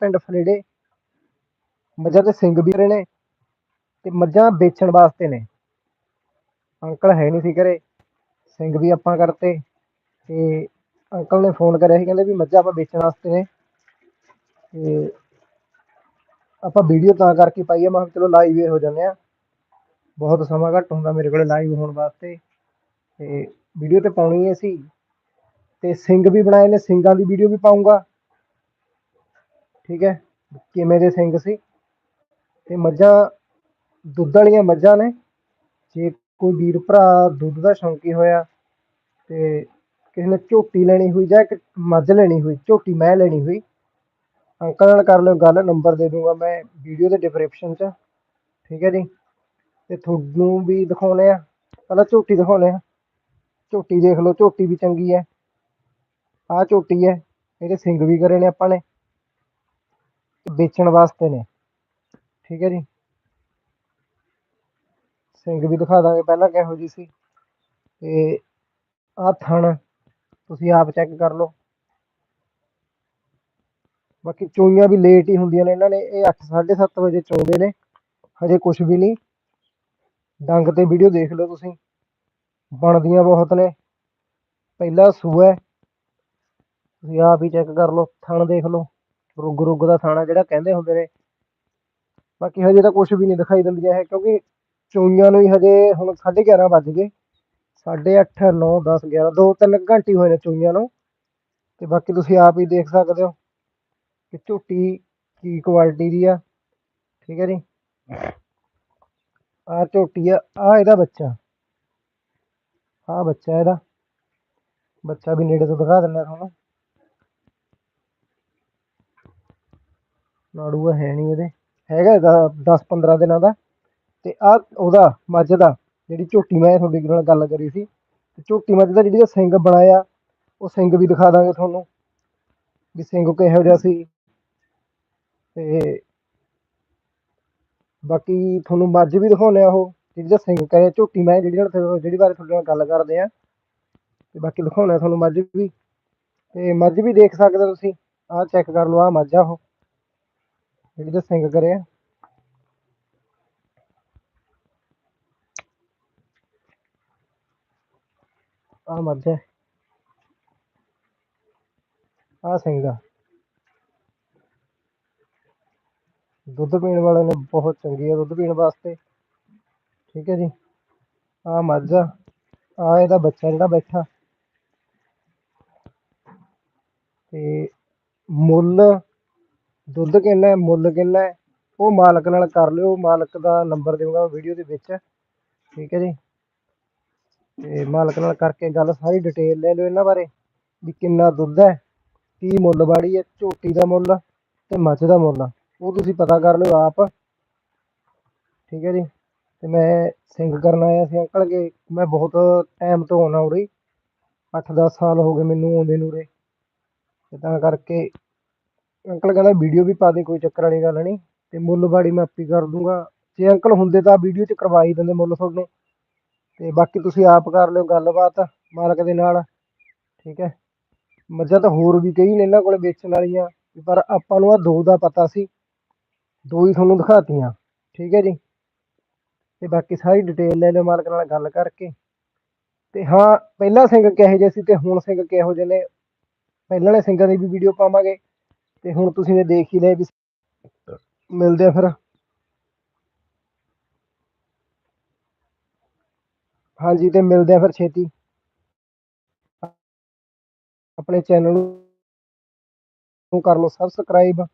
ਪਿੰਡ ਫਲੇੜੇ ਮੱਝਾਂ ਦੇ ਸਿੰਘ ਵੀ ਰਹੇ ਨੇ ਤੇ ਮੱਝਾਂ ਵੇਚਣ ਵਾਸਤੇ ਨੇ। ਅੰਕਲ ਹੈ ਨਹੀਂ ਸੀ ਘਰੇ। ਸਿੰਘ ਵੀ ਆਪਾਂ ਕਰਤੇ ਤੇ ਅੰਕਲ ਨੇ ਫੋਨ ਕਰਿਆ ਸੀ, ਕਹਿੰਦੇ ਵੀ ਮੱਝਾਂ ਆਪਾਂ ਵੇਚਣ ਵਾਸਤੇ ਨੇ। ਤੇ ਆਪਾਂ ਵੀਡੀਓ ਤਾਂ ਕਰਕੇ ਪਾਈ ਆ, ਮੈਂ ਕਿਹਾ ਚਲੋ ਲਾਈਵ ਹੀ ਹੋ ਜਾਂਦੇ ਆ। ਬਹੁਤ ਸਮਾਂ ਘੱਟ ਹੁੰਦਾ ਮੇਰੇ ਕੋਲੇ ਲਾਈਵ ਹੋਣ ਵਾਸਤੇ। ਤੇ ਵੀਡੀਓ ਤੇ ਪਾਉਣੀ ਹੈ ਸੀ ਤੇ ਸਿੰਘ ਵੀ ਬਣਾਏ ਨੇ ਸਿੰਘਾਂ ਦੀ ਵੀਡੀਓ ਵੀ ਪਾਉਂਗਾ ਠੀਕ ਹੈ, ਕਿਵੇਂ ਦੇ ਸਿੰਘ ਸੀ ਤੇ ਮੱਝਾਂ, ਦੁੱਧ ਵਾਲੀਆਂ ਮੱਝਾਂ ਨੇ, ਜੇ ਕੋਈ ਵੀਰ ਭਰਾ ਦੁੱਧ ਦਾ ਸ਼ੌਂਕੀ ਹੋਇਆ ਤੇ ਕਿਸੇ ਨੇ ਝੋਟੀ ਲੈਣੀ ਹੋਈ ਜਾਂ ਇੱਕ ਮੱਝ ਲੈਣੀ ਹੋਈ, ਝੋਟੀ ਮੈਂ ਲੈਣੀ ਹੋਈ, ਅੰਕਲ ਨਾਲ ਕਰ ਲਿਓ ਗੱਲ, ਨੰਬਰ ਦੇ ਦੂੰਗਾ ਮੈਂ ਵੀਡੀਓ ਦੇ ਡਿਸਕ੍ਰਿਪਸ਼ਨ 'ਚ, ਠੀਕ ਹੈ ਜੀ, ਤੇ ਤੁਹਾਨੂੰ ਵੀ ਦਿਖਾਉਣੇ ਆ ਪਹਿਲਾਂ ਝੋਟੀ ਦਿਖਾਉਣੇ ਆ ਝੋਟੀ ਦੇਖ ਲਓ, ਝੋਟੀ ਵੀ ਚੰਗੀ ਹੈ, ਆਹ ਝੋਟੀ ਹੈ, ਇਹਦੇ ਸਿੰਗ ਵੀ ਕਰੇ ਨੇ ਆਪਾਂ ਨੇ ਵੇਚਣ ਵਾਸਤੇ ਨੇ ਠੀਕ ਹੈ ਜੀ ਸਿੰਗ ਵੀ ਦਿਖਾ ਦਾਂਗੇ ਪਹਿਲਾਂ ਕਿਹੋ ਜੀ ਸੀ ਤੇ ਆਹ ਥਣ ਤੁਸੀਂ ਆਪ ਚੈੱਕ ਕਰ ਲਓ ਬਾਕੀ ਚੋਈਆਂ ਵੀ ਲੇਟ ਹੀ ਹੁੰਦੀਆਂ ਨੇ ਇਹਨਾਂ ਨੇ ਇਹ 8 7:30 ਵਜੇ ਚੋਂਦੇ ਨੇ ਹਜੇ ਕੁਝ ਵੀ ਨਹੀਂ ਡੰਗ ਤੇ ਵੀਡੀਓ ਦੇਖ ਲਓ ਤੁਸੀਂ ਬਣਦੀਆਂ ਬਹੁਤ ਨੇ ਪਹਿਲਾ ਸੂਆ ਹੈ। ਤੁਸੀਂ ਆਪ ਹੀ ਚੈੱਕ ਕਰ ਲਓ ਥਣ ਦੇਖ ਲਓ ਰੁੱਗ ਰੁੱਗ ਦਾ ਥਾਣਾ ਜਿਹੜਾ ਕਹਿੰਦੇ ਹੁੰਦੇ ਨੇ। ਬਾਕੀ ਹਜੇ ਤਾਂ ਕੁਝ ਵੀ ਨਹੀਂ ਦਿਖਾਈ ਦਿੰਦੀਆਂ ਹੈ ਕਿਉਂਕਿ ਚੂਈਆਂ ਨੂੰ ਹੀ ਹਜੇ ਹੁਣ 11:30 ਵੱਜ ਗਏ। 8:30 9 10 11 ਦੋ, ਤਿੰਨ ਘੰਟੇ ਹੋਏ ਨੇ ਚੂਈਆਂ ਨੂੰ। ਤੇ ਬਾਕੀ ਤੁਸੀਂ ਆਪ ਹੀ ਦੇਖ ਸਕਦੇ ਹੋ ਕਿ ਝੋਟੀ ਕੀ ਕੁਆਲਿਟੀ ਦੀ ਆ। ਠੀਕ ਹੈ ਜੀ? ਆਹ ਝੋਟੀ ਆ ਆ ਇਹਦਾ ਬੱਚਾ। ਆਹ ਬੱਚਾ ਇਹਦਾ। ਬੱਚਾ ਵੀ ਨੇੜੇ ਤੋਂ ਦਿਖਾ ਦਿੰਦਾ ਤੁਹਾਨੂੰ। ਨਾੜੂਆ ਹੈ ਨਹੀਂ ਇਹਦੇ। ਹੈਗਾ ਇਹਦਾ 10 15 ਦਿਨਾਂ ਦਾ। ਤੇ ਆ ਉਹਦਾ, ਮੱਝ ਦਾ, ਜਿਹੜੀ ਝੋਟੀ ਮੈਂ ਤੁਹਾਡੇ ਨਾਲ ਗੱਲ ਕਰੀ ਸੀ। ਤੇ ਝੋਟੀ ਮੱਝ ਦਾ ਜਿਹੜੀ ਸਿੰਘ ਬਣਾਇਆ, ਉਹ ਸਿੰਘ ਵੀ ਦਿਖਾ ਦਾਂਗੇ ਤੁਹਾਨੂੰ। ਵੀ ਸਿੰਘ ਕਿਹੋ ਜਿਹਾ ਸੀ। ਤੇ ਬਾਕੀ ਤੁਹਾਨੂੰ ਮੱਝ ਵੀ ਦਿਖਾਉਂਦੇ ਆ ਉਹ, ਜਿਹੜੀ ਦਾ ਸਿੰਘ ਕਹੇ ਝੋਟੀ ਮੈਂ ਜਿਹੜੀ ਨਾਲ ਜਿਹੜੀ ਬਾਰੇ ਤੁਹਾਡੇ ਨਾਲ ਗੱਲ ਕਰਦੇ ਆ। ਤੇ ਬਾਕੀ ਦਿਖਾਉਂਦੇ ਆ ਤੁਹਾਨੂੰ ਮੱਝ ਵੀ। ਤੇ ਮੱਝ ਵੀ ਦੇਖ ਸਕਦੇ ਹੋ ਤੁਸੀਂ। ਆਹ ਚੈੱਕ ਕਰ ਲਓ, ਆਹ ਮੱਝ ਆ ਉਹ। ਜਿਹੜੀ ਦਾ ਸਿੰਘ ਕਰਿਆ। ਆਹ ਮੱਝ ਹੈ। ਸਿੰਘ ਦੁੱਧ ਪੀਣ ਵਾਲੇ ਨੇ ਬਹੁਤ ਚੰਗੀ ਹੈ ਦੁੱਧ ਪੀਣ ਵਾਸਤੇ। ਠੀਕ ਹੈ ਜੀ। ਆ ਮੱਝ ਆ। ਇਹਦਾ ਬੱਚਾ ਜਿਹੜਾ ਬੈਠਾ। ਤੇ ਮੁੱਲ ਦੁੱਧ ਕਿੰਨਾ ਹੈ, ਮੁੱਲ ਕਿੰਨਾ ਹੈ, ਉਹ ਮਾਲਕ ਨਾਲ ਕਰ ਲਿਓ, ਮਾਲਕ ਦਾ ਨੰਬਰ ਦੇਵਾਂਗਾ ਵੀਡੀਓ ਦੇ ਵਿੱਚ, ਠੀਕ ਹੈ ਜੀ। ਤੇ ਮਾਲਕ ਨਾਲ ਕਰਕੇ ਗੱਲ ਸਾਰੀ ਡਿਟੇਲ ਲੈ ਲਿਓ ਇਹਨਾਂ ਬਾਰੇ, ਵੀ ਕਿੰਨਾ ਦੁੱਧ ਹੈ, ਕੀ ਮੁੱਲ ਬਾੜੀ ਹੈ, ਝੋਟੀ ਦਾ ਮੁੱਲ ਤੇ ਮੱਝ ਦਾ ਮੁੱਲ, ਉਹ ਤੁਸੀਂ ਪਤਾ ਕਰ ਲਿਓ ਆਪ, ਠੀਕ ਹੈ ਜੀ। ਤੇ ਮੈਂ ਸਿੰਗ ਕਰਨ ਆਇਆ ਸੀ ਅੰਕਲ ਕੇ ਮੈਂ ਬਹੁਤ ਟਾਈਮ ਤੋਂ ਆਉਣਾ ਉਰੇ 8-10 ਸਾਲ ਹੋ ਗਏ ਮੈਨੂੰ ਆਉਂਦੇ ਨੂੰ ਉਰੇ ਤਾਂ ਕਰਕੇ ਅੰਕਲ ਕਹਿੰਦਾ ਵੀਡੀਓ ਵੀ ਪਾ ਦੇ, ਕੋਈ ਚੱਕਰ ਵਾਲੀ ਗੱਲ ਨਹੀਂ। ਤੇ ਮੁੱਲ ਬਾੜੀ ਮੈਂ ਆਪੀ ਕਰ ਦੂੰਗਾ। ਜੇ ਅੰਕਲ ਹੁੰਦੇ ਤਾਂ ਵੀਡੀਓ 'ਚ ਕਰਵਾ ਹੀ ਦਿੰਦੇ ਮੁੱਲ ਤੁਹਾਡੇ ਤੇ ਬਾਕੀ ਤੁਸੀਂ ਆਪ ਕਰ ਲਿਓ ਗੱਲਬਾਤ ਮਾਲਕ ਦੇ ਨਾਲ। ਠੀਕ ਹੈ? ਮੱਝਾਂ ਤਾਂ ਹੋਰ ਵੀ ਕਈ ਨੇ ਇਹਨਾਂ ਕੋਲ ਵੇਚਣ ਵਾਲੀਆਂ। ਪਰ ਆਪਾਂ ਨੂੰ ਆ ਦੋ ਦਾ ਪਤਾ ਸੀ। ਦੋ ਹੀ ਤੁਹਾਨੂੰ ਦਿਖਾਤੀਆਂ। ਠੀਕ ਹੈ ਜੀ? ਤੇ ਬਾਕੀ ਸਾਰੀ ਡਿਟੇਲ ਲੈ ਲਿਓ ਮਾਲਕ ਨਾਲ ਗੱਲ ਕਰਕੇ। ਤੇ ਹਾਂ, ਪਹਿਲਾ ਸਿੰਘ ਕਿਹੋ ਜਿਹੇ ਸੀ ਤੇ ਹੁਣ ਸਿੰਘ ਕਿਹੋ ਜਿਹੇ ਨੇ। ਪਹਿਲਾਂ ਵਾਲੇ ਸਿੰਘਾਂ ਦੀ ਵੀ ਵੀਡੀਓ ਪਾਵਾਂਗੇ। ਤੇ ਹੁਣ ਤੁਸੀਂ ਨੇ ਦੇਖ ਹੀ ਲਿਆ ਵੀ ਮਿਲਦੇ ਆ ਫਿਰ। ਹਾਂਜੀ, ਤੇ ਮਿਲਦੇ ਆ ਫਿਰ ਛੇਤੀ। ਆਪਣੇ ਚੈਨਲ ਨੂੰ ਕਰ ਲਓ ਸਬਸਕ੍ਰਾਈਬ